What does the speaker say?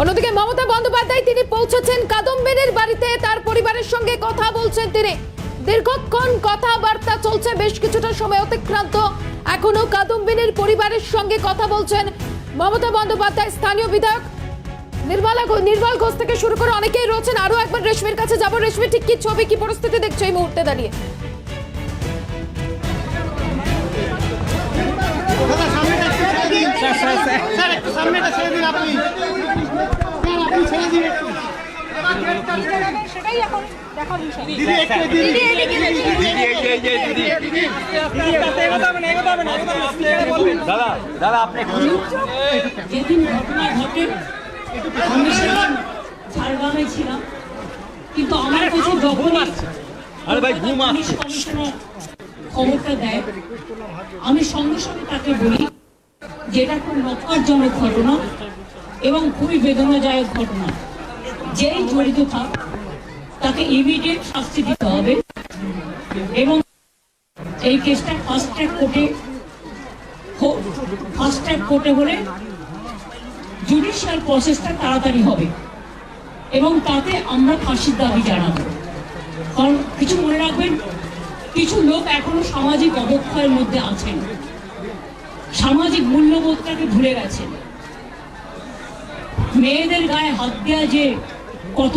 অন্যদিকে মমতা বন্দ্যোপাধ্যায় তিনি পৌঁছেছেন কাদম্বিনীর বাড়িতে তার পরিবারের সঙ্গে কথা বলছেন তিনি দীর্ঘক্ষণ কথাবার্তা চলছে বেশ কিছুটা সময় অতিক্রান্ত এখনও কাদম্বিনীর পরিবারের সঙ্গে কথা বলছেন মমতা বন্দ্যোপাধ্যায় স্থানীয় বিধায়ক নির্মলা নির্মল ঘোষ থেকে শুরু করে অনেকেই রয়েছেন আরও একবার রেশমির কাছে যাব রেশমি ঠিক কি ছবি কি পরিস্থিতি দেখছ এই মুহূর্তে দাঁড়িয়ে সামনেটা ছেড়ে দিন আপনি স্যার আপনি ছেড়ে দিন একটু যেদিন ঘটনা ঘটে আমি ছিলাম কিন্তু আমার খবরটা দেয় আমি সঙ্গে সঙ্গে তাকে বলি যে এটা খুব নক্কারজনক ঘটনা এবং খুবই বেদনাদায়ক ঘটনা। যেই জড়িত থাক, তাকে ইমিডিয়েট শাস্তি দিতে হবে এবং এই কেসটা ফাস্ট ট্র্যাক কোর্টে ফাস্ট ট্র্যাক কোর্টে হলে জুডিশিয়াল প্রসেসটা তাড়াতাড়ি হবে এবং তাতে আমরা ফাঁসির দাবি জানাব। কারণ কিছু মনে রাখবেন, কিছু লোক এখনও সামাজিক অবক্ষয়ের মধ্যে আছেন। সামাজিক মূল্যবোধটাকে ভুলে গেছেন। মেয়েদের গায়ে হাত দেওয়া যে কত